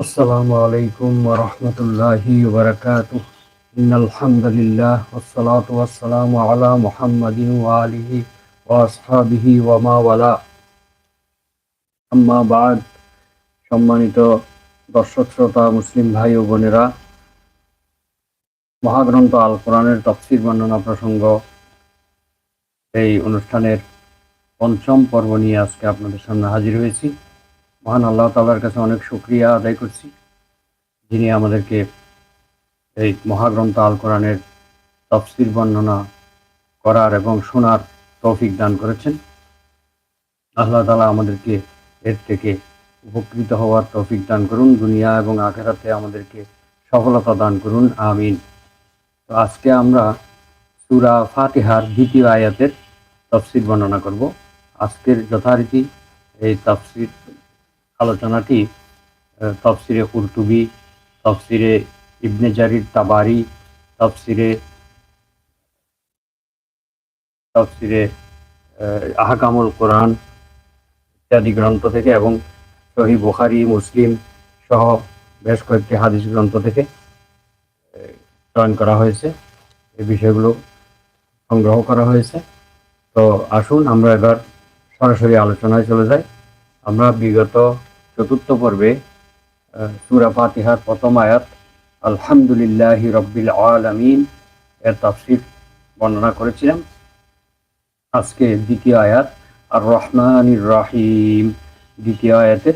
السلام عليكم ورحمة الله وبركاته إن الحمد لله والصلاة والسلام على محمد وآله وأصحابه وما ওয়ালা আম্মা বাদ সম্মানিত দর্শক শ্রোতা মুসলিম ভাই ও বোনেরা মহাগ্রন্থ আল কোরআনের তফসির বর্ণনা প্রসঙ্গ এই অনুষ্ঠানের পঞ্চম পর্ব নিয়ে আজকে আপনাদের সামনে হাজির হয়েছি মহান আল্লাহ তালার কাছে অনেক শুক্রিয়া আদায় করছি, যিনি আমাদেরকে এই মহাগ্রন্থ আল কোরআনের তফসির বর্ণনা করার এবং শোনার তৌফিক দান করেছেন। আল্লাহ তালা আমাদেরকে এর থেকে উপকৃত হওয়ার তৌফিক দান করুন, দুনিয়া এবং আখেরাতে আমাদেরকে সফলতা দান করুন, আমিন। তো আজকে আমরা সুরা ফাতিহার দ্বিতীয় আয়াতের তফসির বর্ণনা করব। আজকের যথারীতি এই তফসির আলোচনাটি তফসিরে কুরতুবি, তফসিরে ইবনে জারির তাবারি, তফসিরে তফসিরে আহকামুল কোরআন ইত্যাদি গ্রন্থ থেকে এবং সহি বুখারি, মুসলিম সহ বেশ কয়েকটি হাদিস গ্রন্থ থেকে চয়ন করা হয়েছে। এই বিষয়গুলো সংগ্রহ করা হয়েছে। তো আসুন আমরা এবার সরাসরি আলোচনায় চলে যাই। আমরা বিগত চতুর্থ পর্বে সূরা ফাতিহার প্রথম আয়াত, আলহামদুলিল্লাহি রব্বিল আলামিন এর তাফসির বর্ণনা করেছিলাম। আজকে দ্বিতীয় আয়াত আর রহমানির রাহিম, দ্বিতীয় আয়াতের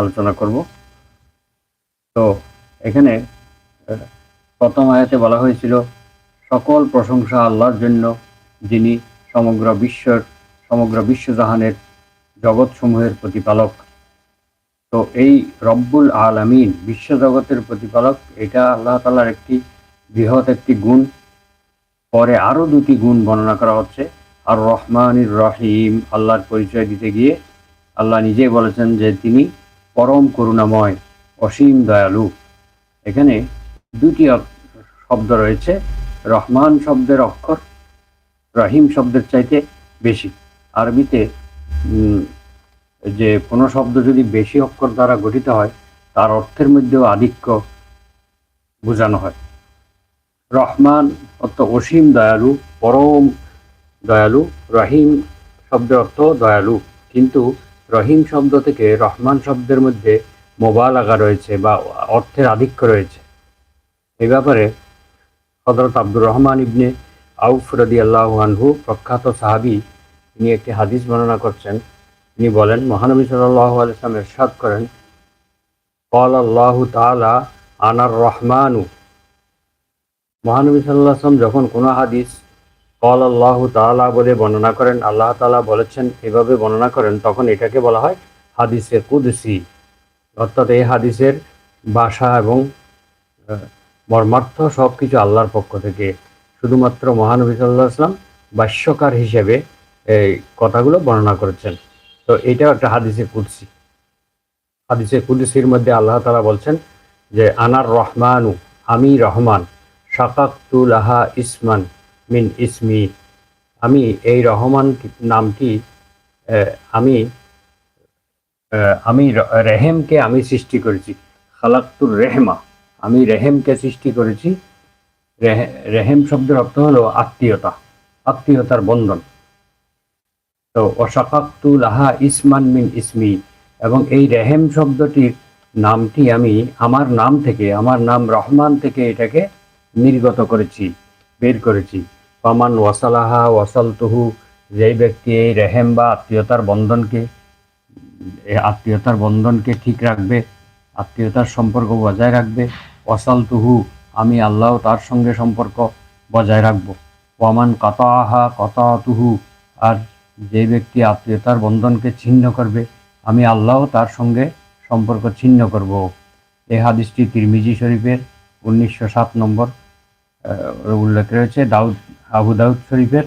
আলোচনা করব। তো এখানে প্রথম আয়াতে বলা হয়েছিল, সকল প্রশংসা আল্লাহর জন্য, যিনি সমগ্র বিশ্বের, সমগ্র বিশ্বজাহানের জগৎসমূহের প্রতিপালক। তো এই রব্বুল আলামিন বিশ্বজগতের প্রতিপালক, এটা আল্লাহ তালার একটি বৃহৎ একটি গুণ। পরে আরও দুটি গুণ বর্ণনা করা হচ্ছে। আর রহমানির রহিম, আল্লাহর পরিচয় দিতে গিয়ে আল্লাহ নিজেই বলেছেন যে তিনি পরম করুণাময়, অসীম দয়ালু। এখানে দুটি শব্দ রয়েছে। রহমান শব্দের অক্ষর, রহিম শব্দের চাইতে বেশি। আরবিতে যে কোনো শব্দ যদি বেশি অক্ষর দ্বারা গঠিত হয়, তার অর্থের মধ্যেও আধিক্য বোঝানো হয়। রহমান অর্থ অসীম দয়ালু, পরম দয়ালু, রহিম শব্দের অর্থ দয়ালু। কিন্তু রহিম শব্দ থেকে রহমান শব্দের মধ্যে মোবালাগা রয়েছে বা অর্থের আধিক্য রয়েছে। এ ব্যাপারে হজরত আব্দুর রহমান ইবনে আউফ রদি আল্লাহ আনহু প্রখ্যাত সাহাবি তিনি একটি হাদিস বর্ণনা করছেন। তিনি বলেন, মহানবী সাল্লাহ আলাইসলাম এরশাদ করেন কল আল্লাহ তালা আনার রহমানু। মহানবী সাল্লাহ যখন কোনো হাদিস কল আল্লাহ তালা বলে বর্ণনা করেন, আল্লাহ তালা বলেছেন, এভাবে বর্ণনা করেন, তখন এটাকে বলা হয় হাদিসে কুদসি। অর্থাৎ এই হাদিসের ভাষা এবং মর্মার্থ সব কিছু আল্লাহর পক্ষ থেকে। শুধুমাত্র মহানবী সাল্লাহ আসলাম ভাষ্যকার হিসেবে এই কথাগুলো বর্ণনা করেছেন। তো এটাও একটা হাদিসে কুদসি। হাদিসে কুদসির মধ্যে আল্লাহ তালা বলছেন যে আনার রহমানু আমি রহমান শাকাক্তু লাহা ইসমান মিন ইসমি। আমি এই রহমান নামটি আহ, আমি আহ, আমি রেহেমকে আমি সৃষ্টি করেছি। খালাক্তুর রেহমা আমি রেহেমকে সৃষ্টি করেছি। রেহে- রেহেম শব্দের অর্থ হলো আত্মীয়তা আত্মীয়তার বন্ধন। তো অশাকাক্তু লাহা ইসমান মিন ইসমি। এবং এই রেহেম শব্দটির নামটি আমি আমার নাম থেকে, আমার নাম রহমান থেকে এটাকে নির্গত করেছি, বের করেছি। পামান ওয়াসালাহা ওয়াসালতুহু, যেই ব্যক্তি এই রেহেম বা আত্মীয়তার বন্ধনকে আত্মীয়তার বন্ধনকে ঠিক রাখবে, আত্মীয়তার সম্পর্ক বজায় রাখবে, ওয়াসালতুহু, আমি আল্লাহ তার সঙ্গে সম্পর্ক বজায় রাখব। ওয়ামান কাতাহা কতাতুহু, আর যে ব্যক্তি আত্মীয়তার বন্ধনকে ছিন্ন করবে, আমি আল্লাহ তার সঙ্গে সম্পর্ক ছিন্ন করব। এই হাদিসটি তিরমিজি শরীফের উনিশশো সাত নম্বর উল্লেখ রয়েছে দাউদ, আবু দাউদ শরীফের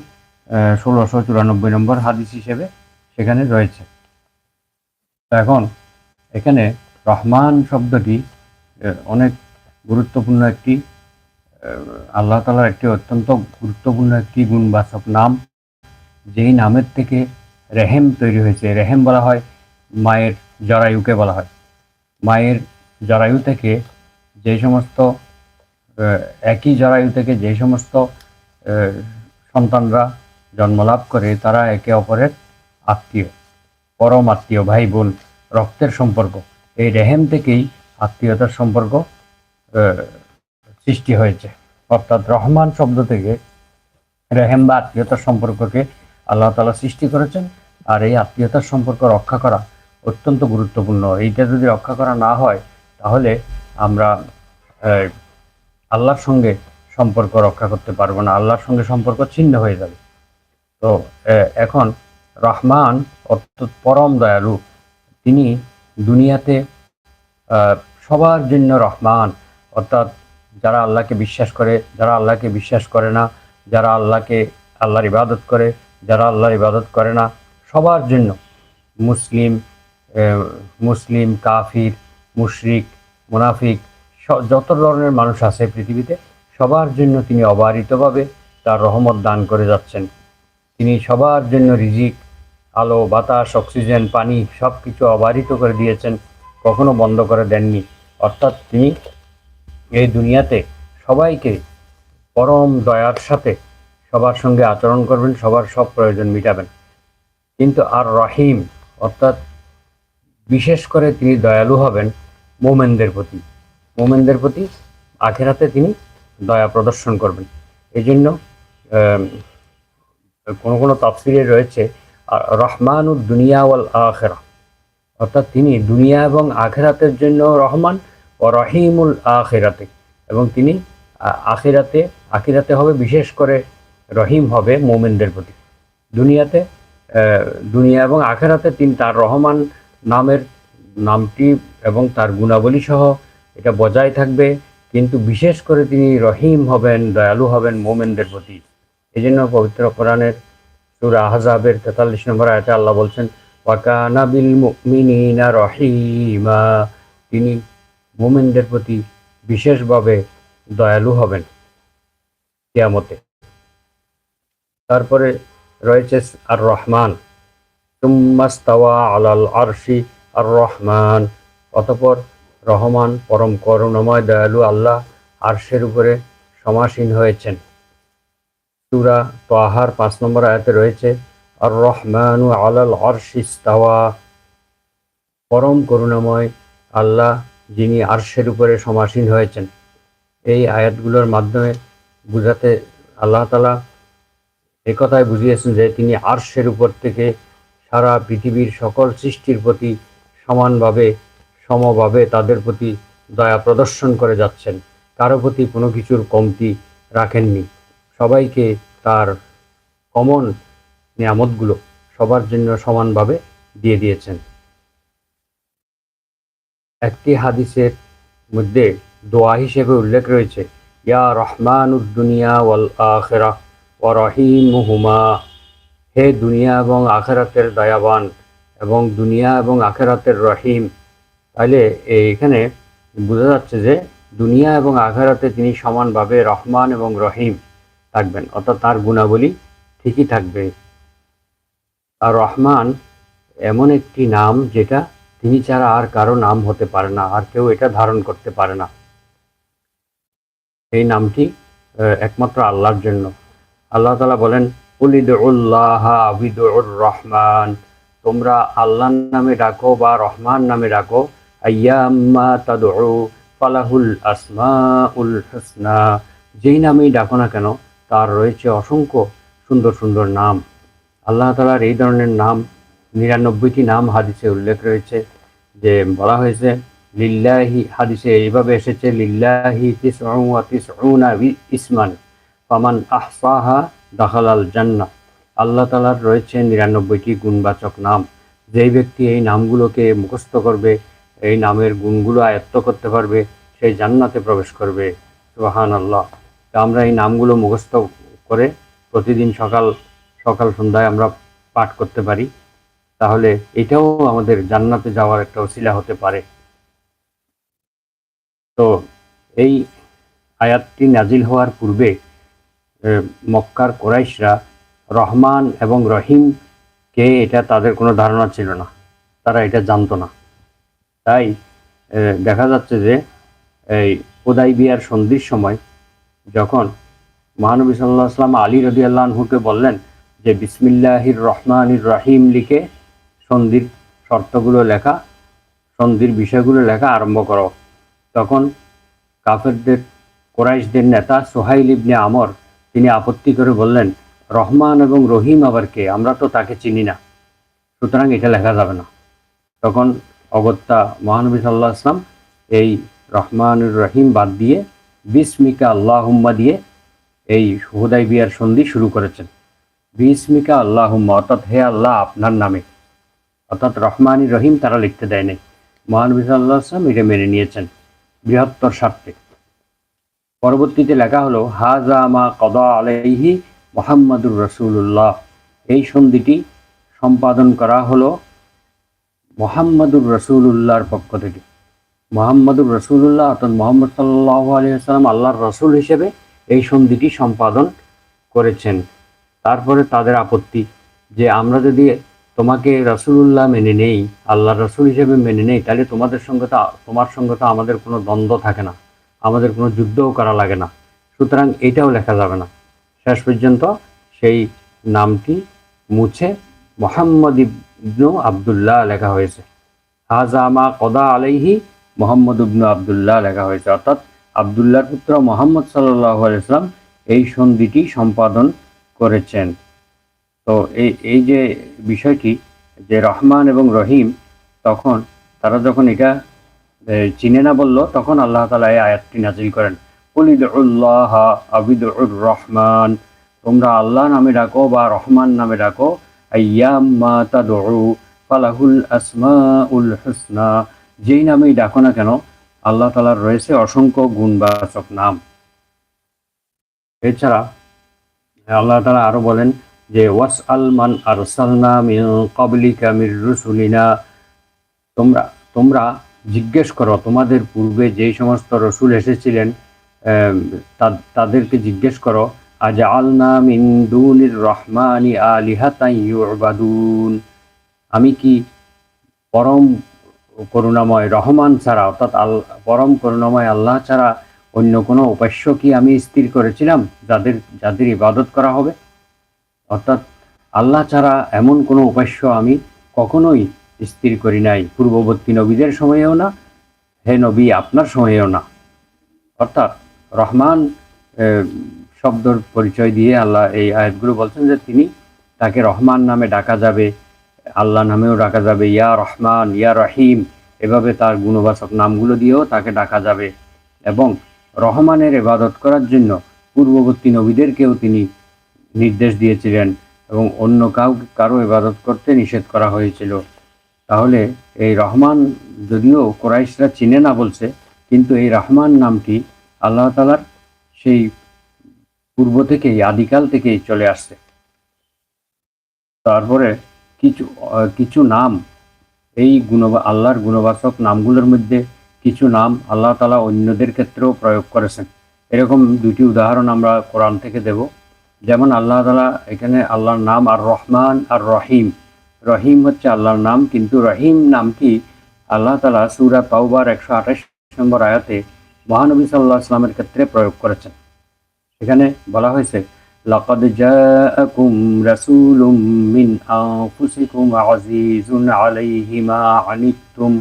ষোলোশো চুরানব্বই নম্বর হাদিস হিসেবে সেখানে রয়েছে। এখন এখানে রহমান শব্দটি অনেক গুরুত্বপূর্ণ একটি আল্লাহ তালার একটি অত্যন্ত গুরুত্বপূর্ণ একটি গুণবাচক নাম। যেই নামের থেকে রেহেম তৈরি হয়েছে, রেহেম বলা হয় মায়ের জরায়ুকে বলা হয়। মায়ের জরায়ু থেকে যে সমস্ত একই জরায়ু থেকে যে সমস্ত সন্তানরা জন্মলাভ করে, তারা একে অপরের আত্মীয়, পরম আত্মীয়, ভাই, বোন, রক্তের সম্পর্ক। এই রেহেম থেকেই আত্মীয়তার সম্পর্ক সৃষ্টি হয়েছে। অর্থাৎ রহমান শব্দ থেকে রেহেম বা আত্মীয়তার সম্পর্ককে আল্লাহ তালা সৃষ্টি করেছেন আর এই আত্মীয়তার সম্পর্ক রক্ষা করা অত্যন্ত গুরুত্বপূর্ণ। এইটা যদি রক্ষা করা না হয়, তাহলে আমরা আল্লাহর সঙ্গে সম্পর্ক রক্ষা করতে পারব না। আল্লাহর সঙ্গে সম্পর্ক ছিন্ন হয়ে যাবে। তো এখন রহমান অর্থাৎ পরম দয়ালু। তিনি দুনিয়াতে সবার জন্য রহমান। অর্থাৎ যারা আল্লাহকে বিশ্বাস করে, যারা আল্লাহকে বিশ্বাস করে না, যারা আল্লাহকে, আল্লাহর ইবাদত করে যারা আল্লাহর ইবাদত করে না, সবার জন্য মুসলিম মুসলিম, কাফির, মুশরিক, মুনাফিক যত ধরনের মানুষ আছে পৃথিবীতে, সবার জন্য তিনি অবারিতভাবে তার রহমত দান করে যাচ্ছেন। তিনি সবার জন্য রিজিক, আলো, বাতাস, অক্সিজেন, পানি সব কিছু অবারিত করে দিয়েছেন, কখনো বন্ধ করে দেননি। অর্থাৎ তিনি এই দুনিয়াতে সবাইকে পরম দয়ার সাথে সবার সঙ্গে আচরণ করবেন, সবার সব প্রয়োজন মিটাবেন। কিন্তু আর রহিম, অর্থাৎ বিশেষ করে তিনি দয়ালু হবেন মোমেনদের প্রতি। মোমেনদের প্রতি আখেরাতে তিনি দয়া প্রদর্শন করবেন। এই জন্য কোনো কোনো তাফসিরে রয়েছে রহমান দুনিয়া ওয়াল আখেরা। অর্থাৎ তিনি দুনিয়া এবং আখেরাতের জন্য রহমান ও রহিমুল আখেরাতে। এবং তিনি আখিরাতে আখিরাতে হবে বিশেষ করে রহিম হবে মোমেনদের প্রতি। দুনিয়াতে দুনিয়া এবং আখেরাতে তিনি তার রহমান নামের নামটি এবং তার গুণাবলী সহ এটা বজায় থাকবে। কিন্তু বিশেষ করে তিনি রহিম হবেন, দয়ালু হবেন মোমেনদের প্রতি। এই জন্য পবিত্র কোরআনের সুরা আহজাবের তেতাল্লিশ নম্বর আয়তে আল্লাহ বলছেন, ওয়াকানা বিল মুমিনিনা রহিমা। তিনি মোমেনদের প্রতি বিশেষভাবে দয়ালু হবেন কিয়ামতে। তারপরে রয়েছে আর রহমান তুম্মাস্তাওয়া আলাল আরশি আর রহমান অতপর রহমান পরম করুণাময় দয়ালু আল্লাহ আরশের উপরে সমাসীন হয়েছেন। সুরা তোহার পাঁচ নম্বর আয়াতে রয়েছে আর রহমানু আলাল আরশিস্তাওয়া পরম করুণাময় আল্লাহ যিনি আরশের উপরে সমাসীন হয়েছেন। এই আয়াতগুলোর মাধ্যমে বুঝাতে আল্লাহ তালা একথায় বুঝিয়েছেন যে তিনি আরশের উপর থেকে সারা পৃথিবীর সকল সৃষ্টির প্রতি সমানভাবে, সমভাবে তাদের প্রতি দয়া প্রদর্শন করে যাচ্ছেন। কারও প্রতি কোনো কিছুর কমতি রাখেননি। সবাইকে তার কমন নিয়ামতগুলো সবার জন্য সমানভাবে দিয়ে দিয়েছেন। একটি হাদিসের মধ্যে দোয়া হিসেবে উল্লেখ রয়েছে, ইয়া রহমানুদ দুনিয়া ওয়াল আখেরা। ও রহিমুহুমা। হে দুনিয়া এবং আখেরাতের দয়াবান এবং দুনিয়া এবং আখেরাতের রহিম। তাহলে এখানে বোঝা যাচ্ছে যে দুনিয়া এবং আখেরাতে তিনি সমানভাবে রহমান এবং রহিম থাকবেন। অর্থাৎ তার গুণাবলী ঠিকই থাকবে। আর রহমান এমন একটি নাম যেটা তিনি ছাড়া আর কারও নাম হতে পারে না, আর কেউ এটা ধারণ করতে পারে না। এই নামটি একমাত্র আল্লাহর জন্য। আল্লাহ তালা বলেন রহমান। তোমরা আল্লাহর নামে ডাকো বা রহমান নামে ডাকো। ফালাহুল আসমা উল হাসনা। যেই নামেই ডাকো না কেন, তার রয়েছে অসংখ্য সুন্দর সুন্দর নাম। আল্লাহ তালার এই ধরনের নাম, নিরানব্বইটি নাম হাদিসে উল্লেখ রয়েছে, যে বলা হয়েছে, লিল্লাহি হাদিসে এইভাবে এসেছে, লিল্লাহি তিসউনা ইসমান ফামান আহসাহা দাখালাল জান্না আল্লাহ তালার রয়েছে নিরানব্বইটি গুণবাচক নাম। যেই ব্যক্তি এই নামগুলোকে মুখস্থ করবে, এই নামের গুণগুলো আয়ত্ত করতে পারবে সেই জান্নাতে প্রবেশ করবে। সুবাহান আল্লাহ তা আমরা এই নামগুলো মুখস্থ করে প্রতিদিন সকাল সকাল সন্ধ্যায় আমরা পাঠ করতে পারি। তাহলে এটাও আমাদের জান্নাতে যাওয়ার একটা ওসিলা হতে পারে। তো এই আয়াতটি নাজিল হওয়ার পূর্বে মক্কার কোরাইশরা রহমান এবং রহিম কে এটা তাদের কোনো ধারণা ছিল না। তারা এটা জানতো না। তাই দেখা যাচ্ছে যে এই কোদাই বিয়ার সন্ধির সময় যখন মহানবী সাল্লাহ আসলাম আলী রদি আল্লাহকে বললেন যে বিসমিল্লাহির রহমানির রাহিম লিখে সন্ধির শর্তগুলো লেখা, সন্ধির বিষয়গুলো লেখা আরম্ভ করো। তখন কাফেরদের, কোরাইশদের নেতা সোহাইল ইবনে আমর তিনি আপত্তি করে বললেন, রহমান এবং রহিম আবার কে? আমরা তো তাকে চিনি না। সুতরাং এটা লেখা যাবে না। তখন অগত্যা মহানবী সাল্লাহ আসলাম এই রহমানুর রহিম বাদ দিয়ে বিস্মিকা আল্লাহুম্মা দিয়ে এই হুদাই বিয়ার সন্ধি শুরু করেছেন। বিস্মিকা আল্লাহুম্মা, অর্থাৎ হে আল্লাহ আপনার নামে। অর্থাৎ রহমানি রহিম তারা লিখতে দেয় নাই মহানবী সাল্লাহ আসলাম এটা মেনে নিয়েছেন বৃহত্তর স্বার্থে। পরবর্তীতে লেখা হলো, হাজা মা কদা আলাইহি মোহাম্মদুর রসুল্লাহ এই সন্ধিটি সম্পাদন করা হলো মোহাম্মদুর রসুল্লাহর পক্ষ থেকে। মোহাম্মদুর রসুল্লাহ অর্থাৎ মোহাম্মদ সাল্লাহ আলিয়াল্লাম আল্লাহর রসুল হিসেবে এই সন্ধিটি সম্পাদন করেছেন। তারপরে তাদের আপত্তি যে, আমরা যদি তোমাকে রসুল্লাহ মেনে নেই আল্লাহ রসুল হিসেবে মেনে নেই, তাহলে তোমাদের সঙ্গে তো, তোমার সঙ্গে তো আমাদের কোনো দ্বন্দ্ব থাকে না। আমাদের কোনো যুদ্ধও করা লাগে না। সুতরাং এটাও লেখা যাবে না। শেষ পর্যন্ত সেই নামটি মুছে মোহাম্মদ ইবনু আবদুল্লাহ লেখা হয়েছে। হাজামা কদা আলাইহি মোহাম্মদ ইবনু আবদুল্লাহ লেখা হয়েছে। অর্থাৎ আবদুল্লাহর পুত্র মোহাম্মদ সাল্লাহ আলাইসলাম এই সন্ধিটি সম্পাদন করেছেন। তো এই এই যে বিষয়টি যে রহমান এবং রহিম তখন তারা যখন এটা চিনে না বলল, তখন আল্লাহ তালা এই আয়াতটি নাজিল করেন। উলিদুল্লাহ আবিদুর রহমান তোমরা আল্লাহ নামে ডাকো বা রহমান নামে ডাকো ফালাহুল আসমাউল হুসনা যেই নামেই ডাকো না কেন, আল্লাহ তালার রয়েছে অসংখ্য গুণবাচক নাম এছাড়া, আল্লাহ তালা আরও বলেন যে ওয়াস আলমান আরসালনা মিন ক্বাবলিকা মির রুসুলিনা তোমরা তোমরা জিজ্ঞেস করো, তোমাদের পূর্বে যেই সমস্ত রসুল এসেছিলেন তাদেরকে জিজ্ঞেস করো আজ আলনা মিন দুনির রহমানি আলিহাতাইবাদুন আমি কি পরম করুণাময় রহমান ছাড়া, অর্থাৎ আল, পরম করুণাময় আল্লাহ ছাড়া অন্য কোনো উপাস্য কি আমি স্থির করেছিলাম, যাদের যাদের ইবাদত করা হবে? অর্থাৎ আল্লাহ ছাড়া এমন কোনো উপাস্য আমি কখনোই স্থির করি নাই। পূর্ববর্তী নবীদের সময়েও না, হে নবী, আপনার সময়েও না। অর্থাৎ রহমান শব্দর পরিচয় দিয়ে আল্লাহ এই আয়াতগুলো বলছেন যে তিনি তাকে রহমান নামে ডাকা যাবে, আল্লাহ নামেও ডাকা যাবে, ইয়া রহমান, ইয়া রহিম, এভাবে তার গুণবাচক নামগুলো দিয়েও তাকে ডাকা যাবে। এবং রহমানের ইবাদত করার জন্য পূর্ববর্তী নবীদেরকেও তিনি নির্দেশ দিয়েছিলেন এবং অন্য কাউ, কারও এবাদত করতে নিষেধ করা হয়েছিল। তাহলে এই রহমান যদিও কোরাইশরা চিনে না বলছে, কিন্তু এই রহমান নামটি আল্লাহ তালার সেই পূর্ব থেকেই, আদিকাল থেকেই চলে আসছে। তারপরে কিছু কিছু নাম, এই গুণ আল্লাহর গুণবাচক নামগুলোর মধ্যে কিছু নাম আল্লাহ তালা অন্যদের ক্ষেত্রেও প্রয়োগ করেছেন। এরকম দুটি উদাহরণ আমরা কোরআন থেকে দেব। যেমন আল্লাহ তালা এখানে আল্লাহর নাম আর রহমান আর রহিম। রহিম হচ্ছে আল্লাহর নাম কিন্তু রহিম নামটি আল্লাহ তালা সুরা তাওবার একশো আঠাশ নম্বর আয়াতে মহানবী সাল্লাহ আসলামের ক্ষেত্রে প্রয়োগ করেছেন এখানে বলা হয়েছে لقد جاءكم رسول من أنفسكم عزيز عليه ما عنتم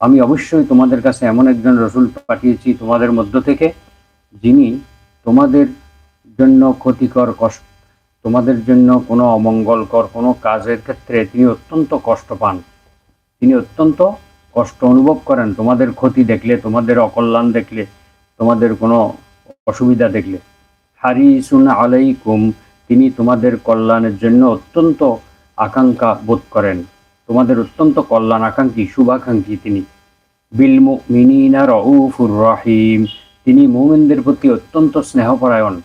আমি অবশ্যই তোমাদের কাছে এমন একজন রসুল পাঠিয়েছি তোমাদের মধ্য থেকে যিনি তোমাদের জন্য ক্ষতিকর কষ্ট তোমাদের জন্য কোনো অমঙ্গলকর কোনো কাজের ক্ষেত্রে তিনি অত্যন্ত কষ্ট পান। তিনি অত্যন্ত কষ্ট অনুভব করেন। তোমাদের ক্ষতি দেখলে, তোমাদের অকল্যাণ দেখলে, তোমাদের কোনো অসুবিধা দেখলে। হারি হারিসুন আলাইকুম, তিনি তোমাদের কল্যাণের জন্য অত্যন্ত আকাঙ্ক্ষা বোধ করেন। তোমাদের অত্যন্ত কল্যাণ আকাঙ্ক্ষী শুভাকাঙ্ক্ষী তিনি। বিল মিনিনা রউফুর রহিম, তিনি মুমিনদের প্রতি অত্যন্ত স্নেহপরায়ণ,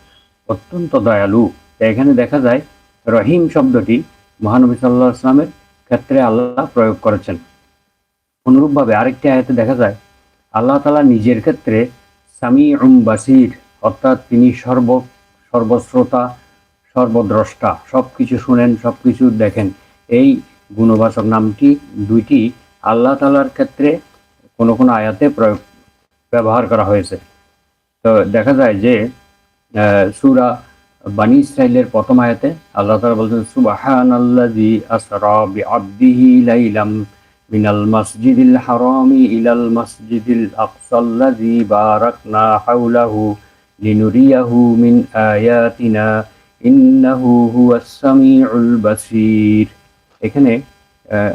অত্যন্ত দয়ালু। এখানে দেখা যায় রহিম শব্দটি মহানবী সাল্লাহ ইসলামের ক্ষেত্রে আল্লাহ প্রয়োগ করেছেন। অনুরূপভাবে আরেকটি আয়াতে দেখা যায়, আল্লাহ তালা নিজের ক্ষেত্রে সামি উম বাসির, অর্থাৎ তিনি সর্ব, সর্বশ্রোতা, সর্বদ্রষ্টা সব কিছু শুনেন সব কিছু দেখেন। এই গুণবাচক নামটি, দুইটি আল্লাহ তালার ক্ষেত্রে কোনো কোনো আয়াতে প্রয়োগ, ব্যবহার করা হয়েছে। তো দেখা যায় যে সূরা বানি ইসরাইলের প্রথম আয়াতে আল্লাহ তাআলা বলছেন, সুবহানাল্লাযী আসরা বিআবদিহি লাইলাম মিনাল মাসজিদিল হারামি ইলাল মাসজিদিল আকসাল্লাযী বারাকনা হাওলাহু লিনুরিয়াহু মিন আয়াতিনা ইন্নাহু হুয়াস সামিউল বাসীর। এখানে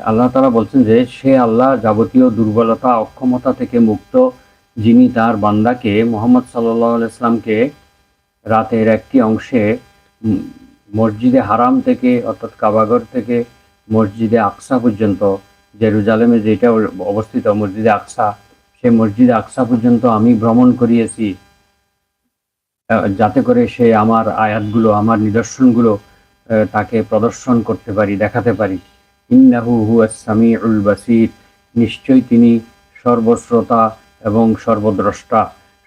আল্লাহ তাআলা বলছেন যে, সে আল্লাহ যাবতীয় দুর্বলতা, অক্ষমতা থেকে মুক্ত যিনি তার বান্দাকে মোহাম্মদ সাল্লাহ ইসলামকে রাতের একটি অংশে মসজিদে হারাম থেকে, অর্থাৎ কাবাগর থেকে মসজিদে আকসা পর্যন্ত, জেরুজালেমে যেটা অবস্থিত মসজিদে আকসা সে মসজিদে আকসা পর্যন্ত আমি ভ্রমণ করিয়েছি। যাতে করে সে আমার আয়াতগুলো, আমার নিদর্শনগুলো তাকে প্রদর্শন করতে পারি, দেখাতে পারি। ইন্নাহু হুয়াস সামিউল বাসির, নিশ্চয়ই তিনি সর্বশ্রোতা এবং সর্বদ্রষ্টা।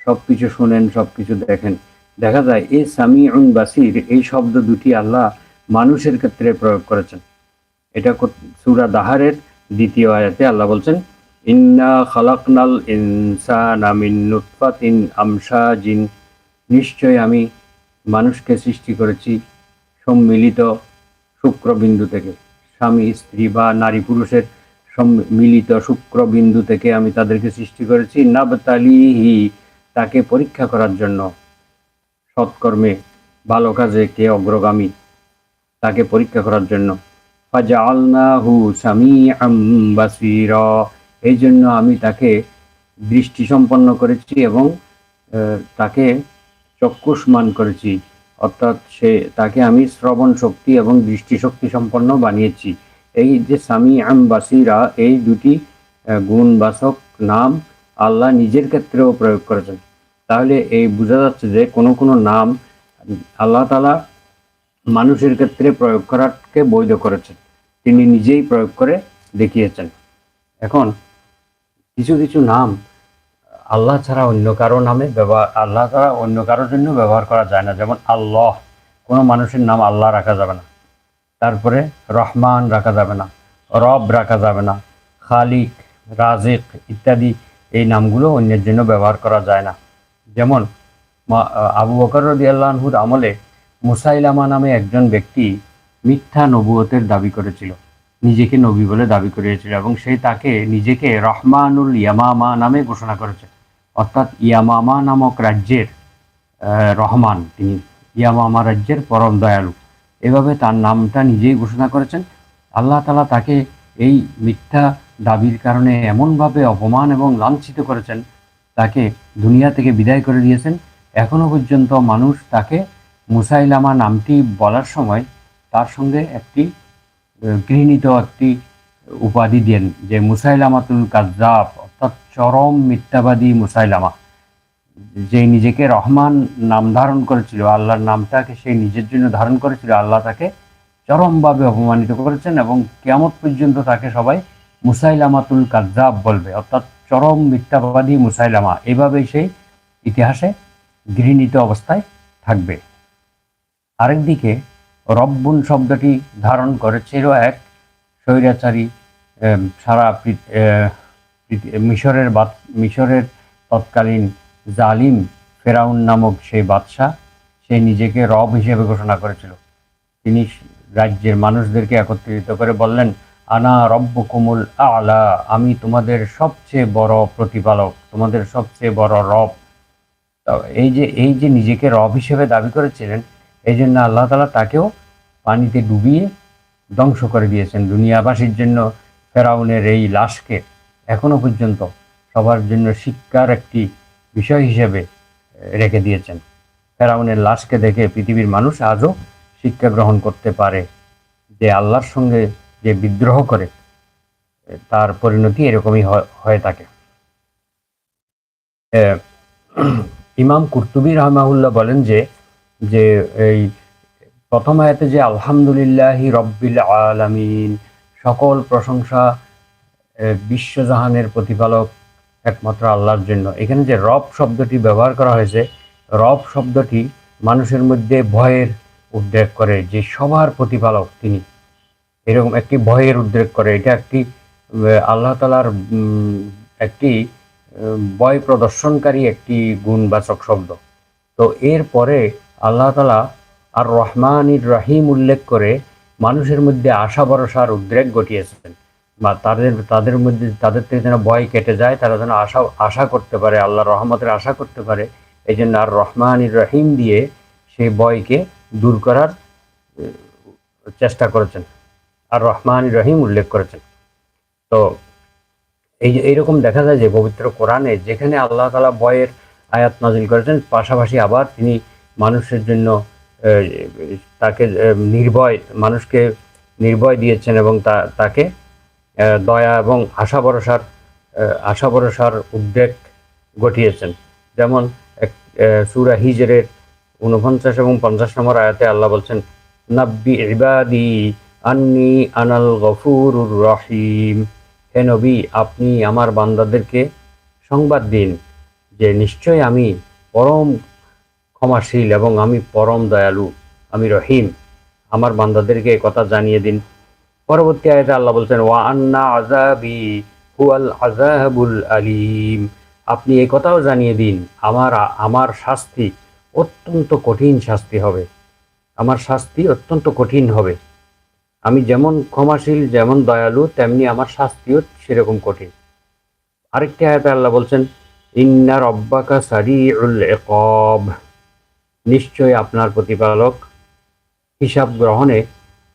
সব কিছু শোনেন সব কিছু দেখেন। দেখা যায় এই সামিউন বাসির, এই শব্দ দুটি আল্লাহ মানুষের ক্ষেত্রে প্রয়োগ করেছেন। এটা সুরা দাহারের দ্বিতীয় আয়াতে আল্লাহ বলছেন, ইন্না খালাকনাল ইনসানা মিন নুতফাতিন আমশাজিন। নিশ্চয় আমি মানুষকে সৃষ্টি করেছি সম্মিলিত শুক্রবিন্দু থেকে। স্বামী, স্ত্রী বা নারী পুরুষের সম্মিলিত শুক্রবিন্দু থেকে আমি তাদেরকে সৃষ্টি করেছি। নাবতালিহি, তাকে পরীক্ষা করার জন্য। সৎকর্মে ভালো কাজে কে অগ্রগামী? তাকে পরীক্ষা করার জন্য। এই জন্য আমি তাকে দৃষ্টি সম্পন্ন করেছি এবং তাকে চক্ষুষ্মান করেছি। অর্থাৎ সে, তাকে আমি শ্রবণ শক্তি এবং দৃষ্টিশক্তি সম্পন্ন বানিয়েছি। এই যে সামি আম বাসিরা, এই দুটি গুণবাসক নাম আল্লাহ নিজের ক্ষেত্রেও প্রয়োগ করেছেন। তাহলে এই বোঝা যাচ্ছে যে কোনো কোনো নাম আল্লাহ তালা মানুষের ক্ষেত্রে প্রয়োগ করাকে বৈধ করেছেন। তিনি নিজেই প্রয়োগ করে দেখিয়েছেন। এখন কিছু কিছু নাম আল্লাহ ছাড়া অন্য কারও নামে ব্যবহার, আল্লাহ ছাড়া অন্য কারোর জন্য ব্যবহার করা যায় না। যেমন আল্লাহ, কোনো মানুষের নাম আল্লাহ রাখা যাবে না। তারপরে রহমান রাখা যাবে না, রব রাখা যাবে না, খালিক রাজিক ইত্যাদি এই নামগুলো অন্যের জন্য ব্যবহার করা যায় না। যেমন আবু বকর রদি আল্লাহর আমলে মুসাইলামা নামে একজন ব্যক্তি মিথ্যা নবুয়তের দাবি করেছিল, নিজেকে নবী বলে দাবি করিয়েছিল এবং সে তাকে নিজেকে রহমানুল ইয়ামামা নামে ঘোষণা করেছে। অর্থাৎ ইয়ামামা নামক রাজ্যের রহমান, তিনি ইয়ামামা রাজ্যের পরম দয়ালু। এভাবে তার নামটা নিজেই ঘোষণা করেছেন। আল্লাহ তালা তাকে এই মিথ্যা দাবির কারণে এমনভাবে অপমান এবং লাঞ্ছিত করেছেন তাকে দুনিয়া থেকে বিদায় করে দিয়েছেন। এখনও পর্যন্ত মানুষ তাকে মুসাইলামা নামটি বলার সময় তার সঙ্গে একটি গৃহীত একটি উপাধি দেন যে মুসাইলামাতুল কাজ্জাব অর্থাৎ চরম মিথ্যাবাদী মুসাইলামা। যে নিজেকে রহমান নাম ধারণ করেছিল, আল্লাহর নামটাকে সে নিজের জন্য ধারণ করেছিল, আল্লাহ তাকে চরমভাবে অপমানিত করেছেন এবং কেয়ামত পর্যন্ত তাকে সবাই মুসাইলামাতুল কাজ্জাব বলবে। অর্থাৎ চরম মিথ্যাবাদী মুসাইলামা এভাবেই সেই ইতিহাসে গৃহীত অবস্থায় থাকবে। আরেকদিকে রব্বুন শব্দটি ধারণ করেছিল এক স্বৈরাচারী সারা মিশরের বাদ- মিশরের তৎকালীন জালিম ফেরাউন নামক সেই বাদশাহ, সে নিজেকে রব হিসেবে ঘোষণা করেছিল। তিনি রাজ্যের মানুষদেরকে একত্রিত করে বললেন আনা রব্বু কুমুল আলা, আমি তোমাদের সবচেয়ে বড় প্রতিপালক, তোমাদের সবচেয়ে বড় রব। এই যে এই যে নিজেকে রব হিসেবে দাবি করেছিলেন এই জন্য আল্লাহ তালা তাকেও পানিতে ডুবিয়ে ধ্বংস করে দিয়েছেন। দুনিয়াবাসীর জন্য ফেরাউনের এই লাশকে এখনও পর্যন্ত সবার জন্য শিক্ষার একটি বিষয় হিসেবে রেখে দিয়েছেন। ফেরাউনের লাশকে দেখে পৃথিবীর মানুষ আজও শিক্ষা গ্রহণ করতে পারে যে আল্লাহর সঙ্গে যে বিদ্রোহ করে তার পরিণতি এরকমই হয়ে থাকে। ইমাম কুর্তুবী রহমাউল্লাহ বলেন যে যে এই প্রথম আয়াতে যে আলহামদুলিল্লাহি রব্বিল আলামিন, সকল প্রশংসা বিশ্বজাহানের প্রতিপালক একমাত্র আল্লাহর জন্য। এখানে যে রব শব্দটি ব্যবহার করা হয়েছে, রব শব্দটি মানুষের মধ্যে ভয়ের উদ্রেক করে, যে সবার প্রতিপালক তিনি। এরকম একটি ভয়ের উদ্রেক করে। এটা একটি আল্লাহ তালার একটি বয় প্রদর্শনকারী একটি গুণবাচক শব্দ। তো এরপরে আল্লাহ তালা আর রহমানির রহিম উল্লেখ করে মানুষের মধ্যে আশা ভরসার উদ্রেক ঘটিয়েছেন। বা তাদের তাদের মধ্যে, তাদের থেকে যেন ভয় কেটে যায়, তারা যেন আশা আশা করতে পারে, আল্লাহর রহমতের আশা করতে পারে এই জন্য আর রহমানির রহিম দিয়ে সেই ভয়কে দূর করার চেষ্টা করেছেন। আর রহমান রহিম উল্লেখ করেছেন। তো এই এইরকম দেখা যায় যে পবিত্র কোরআনে যেখানে আল্লাহ তালা বয়ের আয়াত নাজিল করেছেন, পাশাপাশি আবার তিনি মানুষের জন্য তাকে নির্ভয়, মানুষকে নির্ভয় দিয়েছেন এবং তা, তাকে দয়া এবং আশা ভরসার আশা ভরসার উদ্বেগ ঘটিয়েছেন। যেমন এক সূরা হিজরের উনপঞ্চাশ এবং পঞ্চাশ নম্বর আয়াতে আল্লাহ বলছেন, নাব্বি ইবাদি আন্নি আনাল গফুরুর রহিম। হে নবী, আপনি আমার বান্দাদেরকে সংবাদ দিন যে নিশ্চয় আমি পরম ক্ষমাশীল এবং আমি পরম দয়ালু, আমি রহিম। আমার বান্দাদেরকে এ কথা জানিয়ে দিন। পরবর্তী আয়তে আল্লাহ বলছেন, ওয়া আন্না আজাবি হুয়াল আজাবুল আলিম। আপনি এই কথাও জানিয়ে দিন, আমার আমার শাস্তি অত্যন্ত কঠিন শাস্তি হবে। আমার শাস্তি অত্যন্ত কঠিন হবে। আমি যেমন ক্ষমাশীল, যেমন দয়ালু, তেমনি আমার শাস্তিও সেরকম কঠিন। আরেকটি আয়াতে আল্লাহ বলছেন, ইন্না রব্বাকা সারিউল ইকাব। নিশ্চয় আপনার প্রতিপালক হিসাব গ্রহণে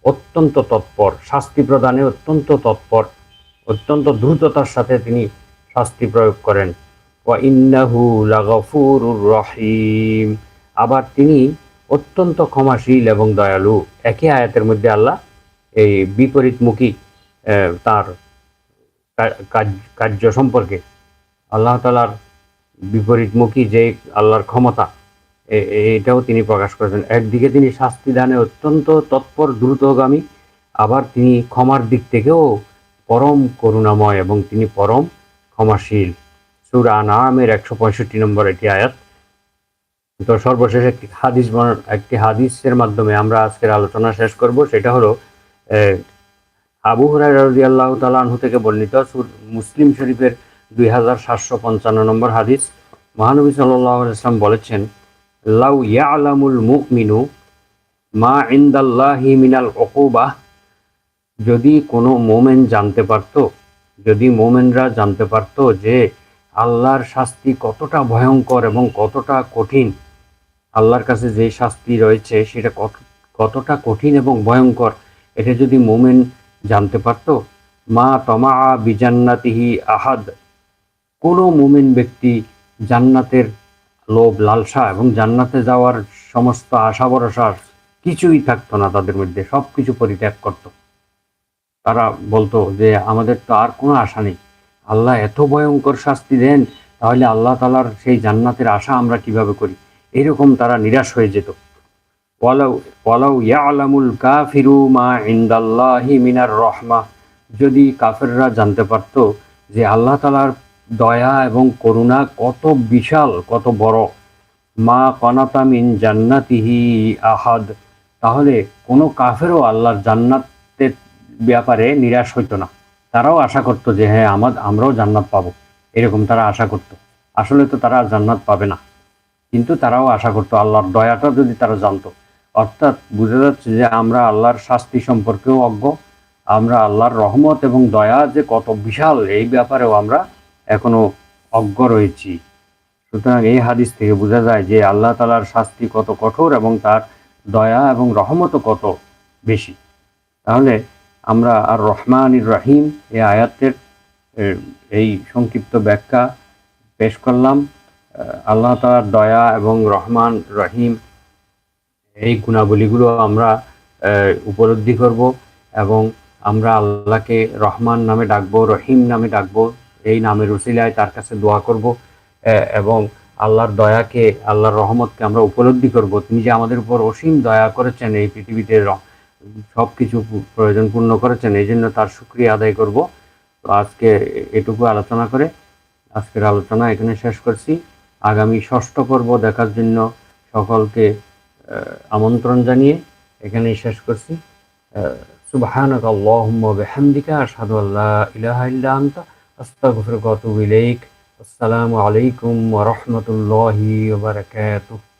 অত্যন্ত তৎপর, শাস্তি প্রদানে অত্যন্ত তৎপর, অত্যন্ত দ্রুততার সাথে তিনি শাস্তি প্রয়োগ করেন। ওয়া ইন্নাহু লাগাফুরুর রহিম। আবার তিনি অত্যন্ত ক্ষমাশীল এবং দয়ালু। একই আয়াতের মধ্যে আল্লাহ এই বিপরীতমুখী তার কার্য সম্পর্কে। আল্লাহ তালার বিপরীতমুখী যে আল্লাহর ক্ষমতা এটাও তিনি প্রকাশ করেছেন। একদিকে তিনি শাস্তি দানে অত্যন্ত তৎপর, দ্রুতগামী। আবার তিনি ক্ষমার দিক থেকেও পরম করুণাময় এবং তিনি পরম ক্ষমাশীল। সুরা নামের একশো পঁয়ষট্টি নম্বর এটি আয়াত। তো সর্বশেষ একটি হাদিস একটি হাদিসের মাধ্যমে আমরা আজকের আলোচনা শেষ করব। সেটা হলো আবু হুরাই রাজি আল্লাহ তালাহু থেকে বর্ণিত মুসলিম শরীফের দুই হাজার সাতশো পঞ্চান্ন নম্বর হাদিস। মহানবী সাল্লাহ ইসলাম বলেছেন, লাউ ইয়া আলামুল মুখ মিনু মা ইন্দাল্লাহি মিনাল অকুবা যদি কোনো মোমেন জানতে পারত, যদি মোমেনরা জানতে পারত যে আল্লাহর শাস্তি কতটা ভয়ঙ্কর এবং কতটা কঠিন, আল্লাহর কাছে যে শাস্তি রয়েছে সেটা কত, কতটা কঠিন এবং ভয়ঙ্কর এটা যদি মোমেন জানতে পারত, মা তমা বিজান্নাতিহি আহাদ। কোনো মোমেন ব্যক্তি জান্নাতের লোভ, লালসা এবং জান্নাতে যাওয়ার সমস্ত আশা ভরসা কিছুই থাকতো না তাদের মধ্যে সব কিছু পরিত্যাগ করত। তারা বলতো যে, আমাদের তো আর কোনো আশা নেই। আল্লাহ এত ভয়ঙ্কর শাস্তি দেন, তাহলে আল্লাহ তালার সেই জান্নাতের আশা আমরা কীভাবে করি? এরকম তারা নিরাশ হয়ে যেত। কাফিরু মা ইন্দাল্লাহি মিনার রহমা। যদি কাফেররা জানতে পারত যে আল্লাহ তালার দয়া এবং করুণা কত বিশাল, কত বড়। মা কনাতামিন জান্নাতিহি আহাদ। তাহলে কোনো কাফেরও আল্লাহর জান্নাতের ব্যাপারে নিরাশ হইতো না। তারাও আশা করতো যে হ্যাঁ আমার আমরাও জান্নাত পাবো। এরকম তারা আশা করতো। আসলে তো তারা জান্নাত পাবে না। কিন্তু তারাও আশা করতো আল্লাহর দয়াটা যদি তারা জানতো। অর্থাৎ বোঝা যাচ্ছে যে আমরা আল্লাহর শাস্তি সম্পর্কেও অজ্ঞ, আমরা আল্লাহর রহমত এবং দয়া যে কত বিশাল, এই ব্যাপারেও আমরা এখনও অজ্ঞ রয়েছি। সুতরাং এই হাদিস থেকে বোঝা যায় যে আল্লাহ তালার শাস্তি কত কঠোর এবং তার দয়া এবং রহমতও কত বেশি। তাহলে আমরা আর রহমান রাহিম এই আয়াতের এই সংক্ষিপ্ত ব্যাখ্যা পেশ করলাম। আল্লাহ তালার দয়া এবং রহমান রহিম এই গুণাবলীগুলো আমরা উপলব্ধি করব এবং আমরা আল্লাহকে রহমান নামে ডাকবো, রহিম নামে ডাকবো, এই নামের উসিলায় তার কাছে দোয়া করব এবং আল্লাহর দয়াকে, আল্লাহর রহমতকে আমরা উপলব্ধি করব। তিনি যে আমাদের উপর অসীম দয়া করেছেন এই পৃথিবীতে সব কিছু প্রয়োজন পূর্ণ করেছেন, এই জন্য তার সুক্রিয়া আদায় করব। তো আজকে এটুকু আলোচনা করে আজকের আলোচনা এখানে শেষ করছি। আগামী ষষ্ঠ পর্ব দেখার জন্য সকলকে আমন্ত্রণ জানিয়ে এখানেই শেষ করছি। সুবাহানক আল্লাহুম্মা বিহামদিকা, আশহাদু আল্লা ইলাহা ইল্লা আসসালামু আলাইকুম রাহমাতুল্লাহি বারাকাতুহু।